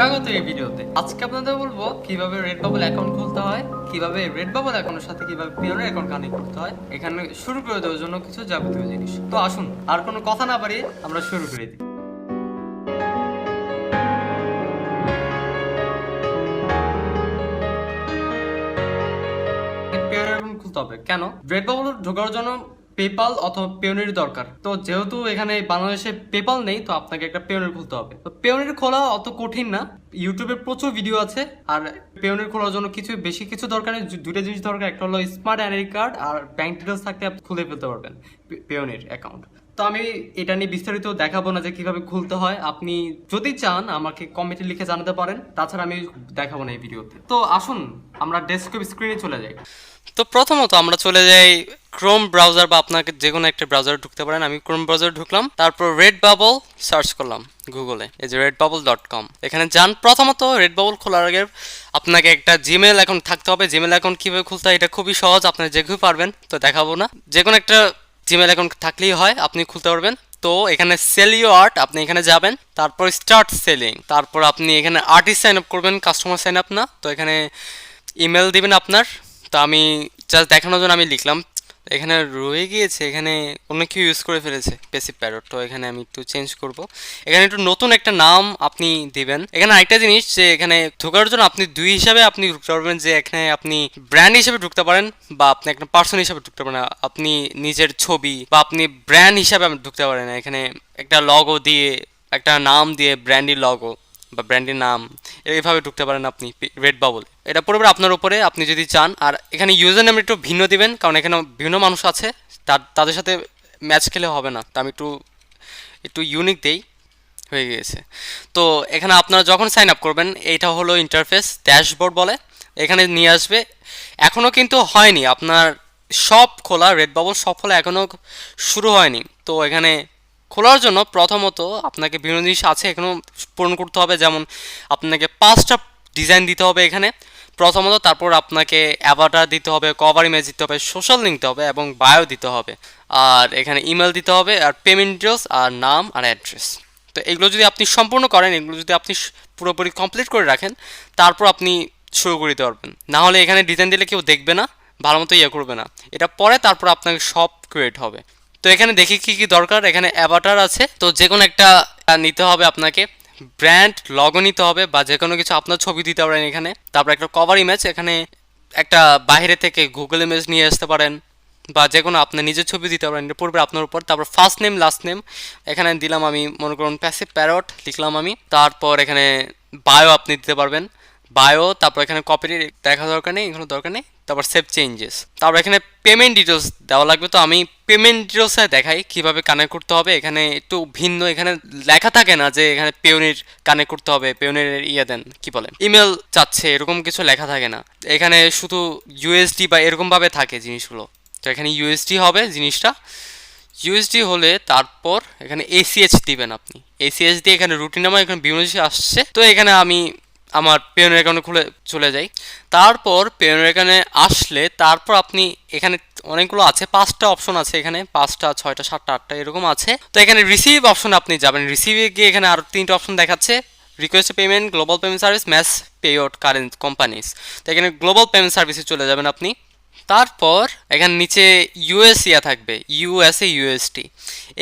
স্বাগত এই ভিডিওতে। আজকে আপনাদের বলব কীভাবে রেড বাবল অ্যাকাউন্ট খুলতে হয়, কীভাবে রেড বাবল অ্যাকাউন্টের সাথে কীভাবে পিওনের অ্যাকাউন্ট কানেক্ট করতে হয়, এখানে শুরু করে দেওয়ার জন্য কিছু যাবতীয় জিনিস। তো আসুন, আর কোনো কথা না বাড়িয়ে আমরা শুরু করে দিই। খুলতে হবে। কেন? রেড বাবল ঢোকার জন্য পেপাল অথবা পেওনের দরকার। তো যেহেতু এখানে বাংলাদেশে পেপাল নেই, তো আপনাকে একটা পেওনের খুলতে হবে। তো পেওনের খোলা অত কঠিন না। ইউটিউবে প্রচুর ভিডিও আছে, আর পেওনের খোলার জন্য কিছু বেশি কিছু দরকার নেই। দু- জিনিস দরকার, একটা হলো স্মার্ট আইডি কার্ড আর ব্যাংক ডিটেলস থাকতে আপনি খুলে ফেলতে পারবেন পেওনের অ্যাকাউন্ট তো আমি এটা নিয়ে বিস্তারিত দেখাবো না যে কীভাবে খুলতে হয়। আপনি যদি চান, আমাকে কমেন্টে লিখে জানাতে পারেন। তাছাড়া আমি দেখাবো না এই ভিডিওতে তো আসুন, আমরা ডেস্কটপ স্ক্রিনে চলে যাই। তো প্রথমত আমরা চলে যাই ক্রোম ব্রাউজার বা আপনাকে যে কোনো একটা ব্রাউজারে ঢুকতে পারেন। আমি ক্রোম ব্রাউজার ঢুকলাম, তারপর রেড বাবল সার্চ করলাম গুগলে এই যে রেড বাবল ডট কম এখানে যান, প্রথমত রেড বাবল খোলার আগে আপনাকে একটা জিমেল অ্যাকাউন্ট থাকতে হবে। জিমেল অ্যাকাউন্ট কীভাবে খুলতে হয় এটা খুবই সহজ আপনারা যে পারবেন তো দেখাবো না। যে কোনো একটা জিমেল অ্যাকাউন্ট থাকলেই হয়, আপনি খুলতে পারবেন। তো এখানে সেল ইউ আর্ট আপনি এখানে যাবেন, তারপর স্টার্ট সেলিং তারপর আপনি এখানে আর্টিস্ট সাইন আপ করবেন কাস্টমার সাইন আপ না। তো এখানে ইমেল দিবেন আপনার। তো আমি জাস্ট দেখানোর জন্য আমি লিখলাম এখানে রয়ে গিয়েছে, এখানে অন্য কেউ ইউজ করে ফেলেছে পেসিভ প্যারট তো এখানে আমি একটু চেঞ্জ করব। এখানে একটু নতুন একটা নাম আপনি দিবেন। এখানে আরেকটা জিনিস যে এখানে ঢোকার জন্য আপনি দুই হিসাবে আপনি ঢুকতে পারবেন যে এখানে আপনি ব্র্যান্ড হিসাবে ঢুকতে পারেন বা আপনি একটা পার্সন হিসাবে ঢুকতে পারেন আপনি নিজের ছবি বা আপনি ব্র্যান্ড হিসাবে ঢুকতে পারেন এখানে একটা লগো দিয়ে, একটা নাম দিয়ে ব্র্যান্ডের লগো বা ব্র্যান্ডের নাম এইভাবে ঢুকতে পারেন আপনি রেড বাবল এটা পুরোপুরি আপনার উপরে, আপনি যদি চান, আর এখানে ইউজার নাম একটু ভিন্ন দিবেন, কারণ এখানে বিভিন্ন মানুষ আছে, তার, তাদের সাথে ম্যাচ খেলে হবে না। তা আমি একটু একটু ইউনিক দেই, হয়ে গিয়েছে। তো এখানে আপনারা যখন সাইন আপ করবেন, এইটা হলো ইন্টারফেস ড্যাশবোর্ড বলে, এখানে নিয়ে আসবে। এখনও কিন্তু হয়নি, আপনার সব খোলা রেড বাবল সব খোলা এখনও শুরু হয়নি। তো এখানে খোলার জন্য প্রথমত আপনাকে বিভিন্ন জিনিস আছে এখনও পূরণ করতে হবে, যেমন আপনাকে পাঁচটা ডিজাইন দিতে হবে এখানে। প্রথমত তারপর আপনাকে অ্যাভাটার দিতে হবে কভার ইমেজ দিতে হবে সোশ্যাল লিঙ্ক দিতে হবে এবং বায়ো দিতে হবে। আর এখানে ইমেল দিতে হবে, আর পেমেন্ট ডিটেলস আর নাম, আর অ্যাড্রেস তো এগুলো যদি আপনি সম্পূর্ণ করেন, এগুলো যদি আপনি পুরোপুরি কমপ্লিট করে রাখেন, তারপর আপনি শুরু করে দিতে পারবেন। না হলে এখানে ডিজাইন দিলে কেউ দেখবে না, ভালো মতো ইয়ে করবে না। এটা পরে তারপর আপনাকে সব ক্রিয়েট হবে। তো এখানে দেখি কি কি দরকার, এখানে অ্যাভাটার আছে। তো যে কোনো একটা নিতে হবে আপনাকে। ব্র্যান্ড লগো নিতে হবে বা যে কোনো কিছু আপনার ছবি দিতে পারেন এখানে। তারপর একটা কভার ইমেজ এখানে একটা বাইরে থেকে গুগল ইমেজ নিয়ে আসতে পারেন বা যে কোনো আপনার নিজের ছবি দিতে পারেন, এটা পড়বে আপনার উপর। তারপর ফার্স্ট নেম লাস্ট নেম এখানে দিলাম আমি মনে করুন প্যাসিভ প্যারট লিখলাম আমি। তারপর এখানে বায়ো আপনি দিতে পারবেন। বায়ো তারপর এখানে কপি দেখা দরকার নেই এগুলো দরকার নেই, তারপর সেভ চেঞ্জেস তারপর এখানে পেমেন্ট ডিটেলস দেওয়া লাগবে, তো আমি পেমেন্ট ডিটেলসে দেখাই কীভাবে কানেক্ট করতে হবে। এখানে একটু ভিন্ন, এখানে লেখা থাকে না যে এখানে পেওনির কানেক্ট করতে হবে পেওনের ইয়ে দেন, কি বলে ইমেল চাচ্ছে, এরকম কিছু লেখা থাকে না। এখানে শুধু ইউএসডি বা এরকমভাবে থাকে জিনিসগুলো। তো এখানে ইউএসডি হবে জিনিসটা। ইউএসডি হলে তারপর এখানে এসিএইচ দিবেন আপনি। এসিএইচ দিয়ে এখানে রুটিন নামে এখানে বিভিন্ন আসছে। তো এখানে আমি আমার পেনের অ্যাকাউন্টে খুলে চলে যাই। তারপর পেনের এখানে আসলে তারপর আপনি এখানে অনেকগুলো আছে, পাঁচটা অপশন আছে এখানে, পাঁচটা, ছয়টা, সাতটা, আটটা এরকম আছে। তো এখানে রিসিভ অপশন আপনি যাবেন। রিসিভে গিয়ে এখানে আরও তিনটা অপশন দেখাচ্ছে। Request payment global payment service mass pay out current companies তো এখানে গ্লোবাল পেমেন্ট সার্ভিসে চলে যাবেন আপনি। তারপর এখানে নিচে ইউএসইয়া থাকবে ইউএসএ ইউএসটি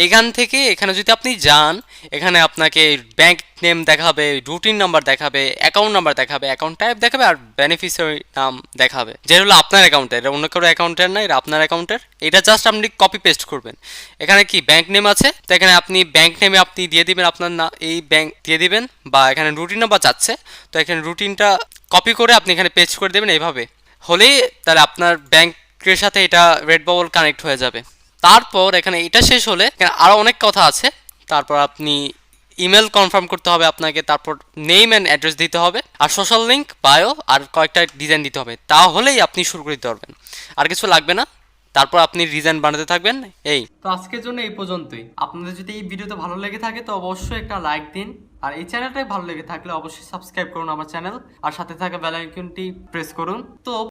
এখান থেকে এখানে যদি আপনি যান, এখানে আপনাকে ব্যাংক নেম দেখাবে রুটিন নাম্বার দেখাবে অ্যাকাউন্ট নাম্বার দেখাবে অ্যাকাউন্ট টাইপ দেখাবে আর বেনিফিশিয়ারি নাম দেখাবে। যেটা হলো আপনার অ্যাকাউন্টের এটা অন্য কারও অ্যাকাউন্টের না, এটা আপনার অ্যাকাউন্টের এটা জাস্ট আপনি কপি পেস্ট করবেন। এখানে কি ব্যাংক নেম আছে? তো এখানে আপনি ব্যাংক নেমে আপনি দিয়ে দিবেন আপনার না, এই ব্যাংক দিয়ে দিবেন বা এখানে রুটিন নাম্বার চাচ্ছে তো এখানে রুটিনটা কপি করে আপনি এখানে পেস্ট করে দেবেন এইভাবে। হলেই তাহলে আপনার ব্যাংকের সাথে এটা রেড বাবল কানেক্ট হয়ে যাবে। তারপর এখানে এটা শেষ হলে এখানে আরও অনেক কথা আছে। তারপর আপনি ইমেল কনফার্ম করতে হবে আপনাকে, তারপর নেম অ্যান্ড অ্যাড্রেস দিতে হবে, আর সোশ্যাল লিঙ্ক বায়ো আর কয়েকটা ডিজাইন দিতে হবে। তাহলেই আপনি শুরু করে দিতে পারবেন। আর কিছু লাগবে না? তারপর আপনি ডিজাইন বানাতে থাকবেন। এই। তো আজকের জন্য এই পর্যন্তই। আপনাদের যদি এই ভিডিওতে ভালো লেগে থাকে, তো অবশ্যই একটা লাইক দিন। আর এই চ্যানেলটাই ভালো লেগে থাকলে অবশ্যই সাবস্ক্রাইব করুন আমার চ্যানেল। আর সাথে থাকা বেল আইকনটি প্রেস করুন। তো